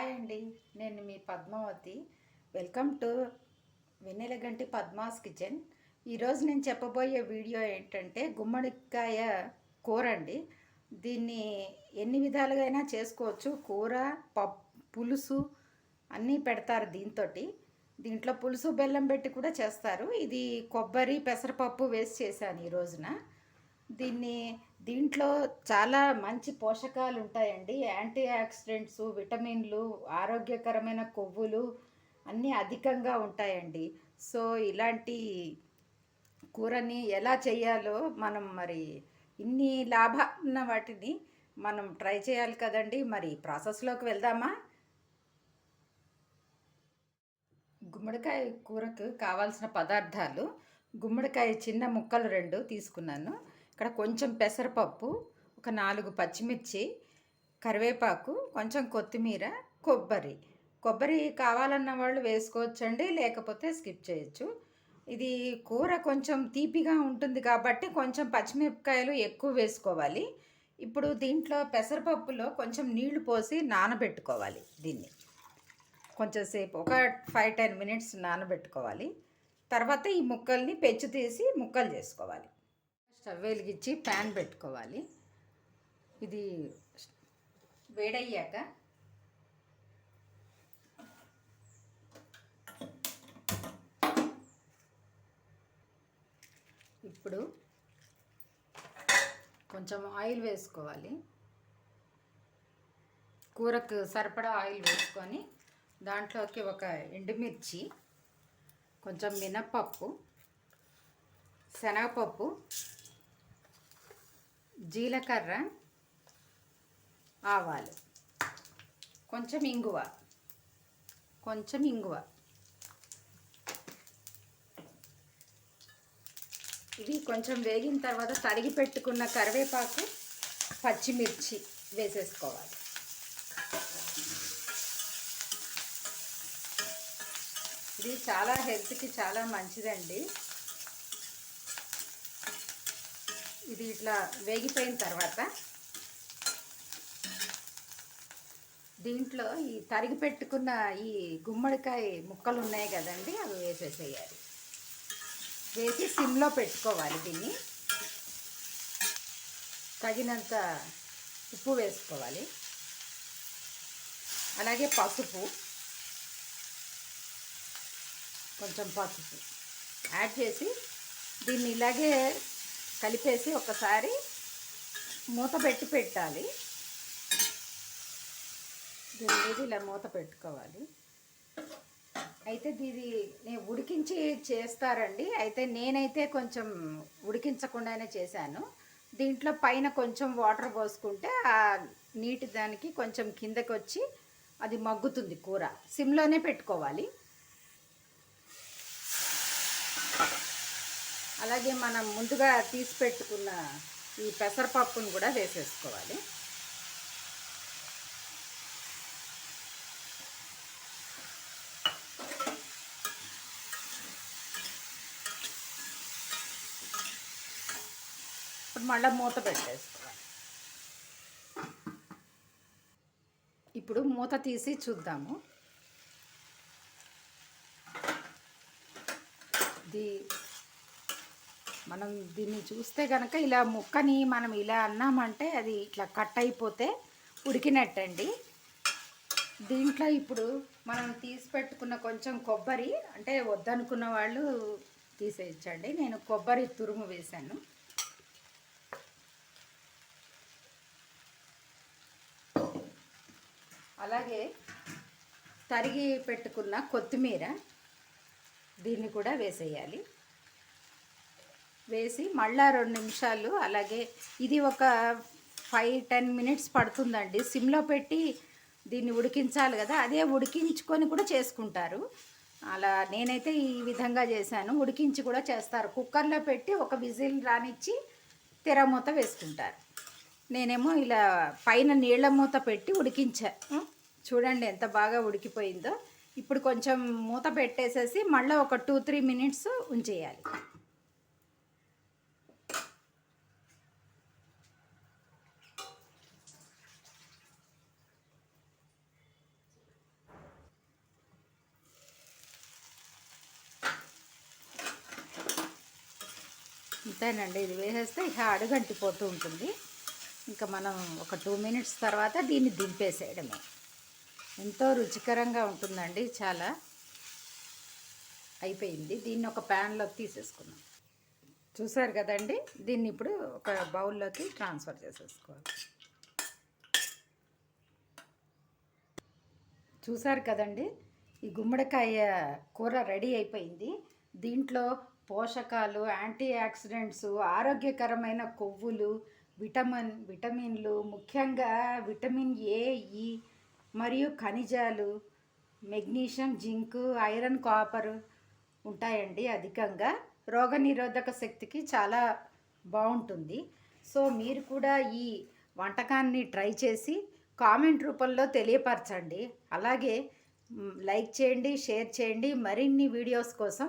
Hi అండి. నేను మీ Padmavati. Welcome to Vennelaganti Padma's kitchen. ఈరోజు నేను చెప్పబోయే వీడియో ఏంటంటే గుమ్మడికాయ కూర అండి. దీన్ని ఎన్ని విధాలుగా అయినా చేసుకోవచ్చు. కూర పప్ పులుసు అన్నీ పెడతారు దీంతో దీంట్లో పులుసు బెల్లం పెట్టి కూడా చేస్తారు. ఇది కొబ్బరి పెసరపప్పు వేసి చేశాను ఈ రోజున. దీన్ని దీంట్లో చాలా మంచి పోషకాలు ఉంటాయండి యాంటీ ఆక్సిడెంట్స్ విటమిన్లు ఆరోగ్యకరమైన కొవ్వులు అన్నీ అధికంగా ఉంటాయండి. సో ఇలాంటి కూరని ఎలా చేయాలో మనం మరి ఇన్ని లాభాలు ఉన్న వాటిని మనం ట్రై చేయాలి కదండి. మరి ప్రాసెస్లోకి వెళ్దామా? గుమ్మడికాయ కూరకు కావాల్సిన పదార్థాలు గుమ్మడికాయ చిన్న ముక్కలు రెండు తీసుకున్నాను. ఇక్కడ కొంచెం పెసరపప్పు ఒక నాలుగు పచ్చిమిర్చి కరివేపాకు కొంచెం కొత్తిమీర కొబ్బరి. కొబ్బరి కావాలన్న వాళ్ళు వేసుకోవచ్చండి లేకపోతే స్కిప్ చేయొచ్చు. ఇది కూర కొంచెం తీపిగా ఉంటుంది కాబట్టి కొంచెం పచ్చిమిరపకాయలు ఎక్కువ వేసుకోవాలి. ఇప్పుడు దీంట్లో పెసరపప్పులో కొంచెం నీళ్ళు పోసి నానబెట్టుకోవాలి దీన్ని. కొంచెం సేపు ఒక ఫైవ్ టెన్ మినిట్స్ నానబెట్టుకోవాలి. తర్వాత ఈ ముక్కల్ని పెచ్చు తీసి ముక్కలు చేసుకోవాలి. స్టవ్ వెలిగించి ప్యాన్ పెట్టుకోవాలి. ఇది వేడయ్యాక ఇప్పుడు కొంచెం ఆయిల్ వేసుకోవాలి. కూరకు సరిపడా ఆయిల్ వేసుకొని దాంట్లోకి ఒక ఎండుమిర్చి కొంచెం మినప్పప్పు శనగపప్పు జీలకర్ర ఆవాలు. కొంచెం ఇంగువ. కొంచెం ఇంగువ. ఇవి కొంచెం వేగిన తర్వాత తరిగి పెట్టుకున్న కరివేపాకు పచ్చిమిర్చి వేసేసుకోవాలి. ఇది చాలా హెల్త్కి చాలా మంచిదండి. ఇది ఇట్లా వేగిపోయిన తర్వాత దీంట్లో ఈ తరిగి పెట్టుకున్న ఈ గుమ్మడికాయ ముక్కలు ఉన్నాయి కదండి అవి వేసేసేయాలి. వేసి సిమ్లో పెట్టుకోవాలి దీన్ని. తగినంత ఉప్పు వేసుకోవాలి. అలాగే పసుపు. కొంచెం పసుపు. యాడ్ చేసి దీన్ని ఇలాగే కలిపేసి ఒకసారి మూత పెట్టి పెట్టాలి. దీని మీద ఇలా మూత పెట్టుకోవాలి. అయితే దీది నేను ఉడికించి చేస్తారండి. అయితే నేనైతే కొంచెం ఉడికించకుండానే చేశాను. దీంట్లో పైన కొంచెం వాటర్ పోసుకుంటే ఆ నీటి దానికి కొంచెం కిందకి వచ్చి అది మగ్గుతుంది కూర. సిమ్లోనే పెట్టుకోవాలి. అలాగే మనం ముందుగా తీసి పెట్టుకున్న ఈ పెసరపప్పును కూడా వేసేసుకోవాలి. ఇప్పుడు మళ్ళీ మూత పెట్టేసుకోవాలి. ఇప్పుడు మూత తీసి చూద్దాము. ఇది మనం దీన్ని చూస్తే కనుక ఇలా ముక్కని మనం ఇలా అన్నామంటే అది ఇట్లా కట్ అయిపోతే ఉడికినట్టండి. దీంట్లో ఇప్పుడు మనం తీసి పెట్టుకున్న కొంచెం కొబ్బరి అంటే వద్దనుకున్న వాళ్ళు తీసేయచ్చండి. నేను కొబ్బరి తురుము వేశాను. అలాగే తరిగి పెట్టుకున్న కొత్తిమీర దీన్ని కూడా వేసేయాలి. వేసి మళ్ళీ రెండు నిమిషాలు అలాగే ఇది ఒక ఫైవ్ టెన్ మినిట్స్ పడుతుందండి. సిమ్లో పెట్టి దీన్ని ఉడికించాలి కదా అదే ఉడికించుకొని కూడా చేసుకుంటారు. అలా నేనైతే ఈ విధంగా చేశాను. ఉడికించి కూడా చేస్తారు. కుక్కర్లో పెట్టి ఒక విజిల్ రానిచ్చి తెరమూత వేసుకుంటారు. నేనేమో ఇలా పైన నీళ్ళ మూత పెట్టి ఉడికించా. చూడండి ఎంత బాగా ఉడికిపోయిందో. ఇప్పుడు కొంచెం మూత పెట్టేసేసి మళ్ళీ ఒక టూ త్రీ మినిట్స్ ఉంచేయాలి. అంతేనండి ఇది వేసేస్తే ఇక అడుగంటిపోతూ ఉంటుంది. ఇంకా మనం ఒక టూ మినిట్స్ తర్వాత దీన్ని దింపేసేయడమే. ఎంతో రుచికరంగా ఉంటుందండి చాలా. అయిపోయింది. దీన్ని ఒక ప్యాన్లోకి తీసేసుకున్నాం చూసారు కదండి? దీన్ని ఇప్పుడు ఒక బౌల్లోకి ట్రాన్స్ఫర్ చేసేసుకోవాలి. చూసారు కదండి? ఈ గుమ్మడికాయ కూర రెడీ అయిపోయింది. దీంట్లో పోషకాలు యాంటీ ఆక్సిడెంట్స్ ఆరోగ్యకరమైన కొవ్వులు విటమిన్ విటమిన్లు ముఖ్యంగా విటమిన్ ఏ ఈ మరియు ఖనిజాలు మెగ్నీషియం జింక్ ఐరన్ కాపర్ ఉంటాయండి అధికంగా. రోగనిరోధక శక్తికి చాలా బాగుంటుంది. సో మీరు కూడా ఈ వంటకాన్ని ట్రై చేసి కామెంట్ రూపంలో తెలియపరచండి. అలాగే లైక్ చేయండి షేర్ చేయండి. మరిన్ని వీడియోస్ కోసం